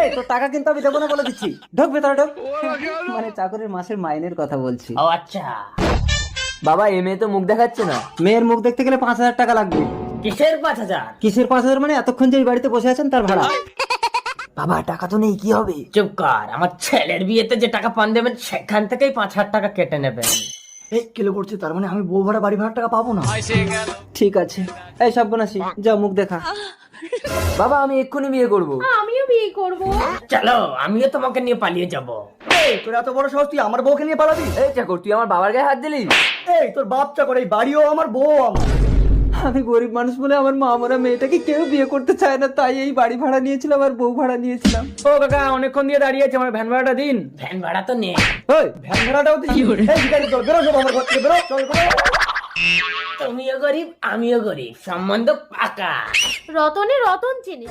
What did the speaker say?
এই তোর টাকা কিন্তু আমি দেবো না বলে দিচ্ছি। ঢোক ভেতরে ঢোক। মানে চাকরির মাসের মাইনের কথা বলছি। ও আচ্ছা। বাবা এ মেয়ে তো মুখ দেখাচ্ছে না। মেয়ের মুখ দেখতে গেলে পাঁচ হাজার টাকা লাগবে। কিসের পাঁচ হাজার? কিসের পাঁচ হাজার মানে এতক্ষণ যে এই বাড়িতে বসে আছেন তার ভাড়া। বাবা টাকা তো নেই কি হবে? চুপ কর। আমার ছেলের বিয়েতে যে টাকা পান দেবেন সেখান থেকেই পাঁচ হাজার টাকা কেটে নেবেন। এই কেলো করছে তার? মানে আমি বউ ভাড়া বাড়ি ভাড়া টাকা পাবো না? ঠিক আছে। এই সব বোনাসি যা মুখ দেখা। বাবা আমি এক্ষুনি বিয়ে করব। বিয়ে করব? চলো আমিও তোমাকে নিয়ে পালিয়ে যাব। এই তোর এত বড় সাহস তুই আমার বউকে নিয়ে পালাবি? এই চাকর তুই আমার বাবার গায়ে হাত দিলি? এই তোর বাপ চাকর এই বাড়িও আমার বউ আমার। আমি গরিব মানুষ বলে আমার মা মরা মেয়েটাকে কেউ বিয়ে করতে চায় না তাই এই বাড়ি ভাড়া নিয়েছিলাম আর বউ ভাড়া নিয়েছিলাম। ও কাকা অনেকক্ষণ দিয়ে দাঁড়িয়ে আছে আমার ভ্যান ভাড়াটা দিন। ভ্যান ভাড়া তো নেই ওই ভ্যান ভাড়াটাও দিন এই ভিখারি চল বেরো সব আমার ঘর থেকে বেরো চল বেরো। তুমিও গরিব আমিও গরিব সম্বন্ধ পাকা। রতনে রতন চেনে।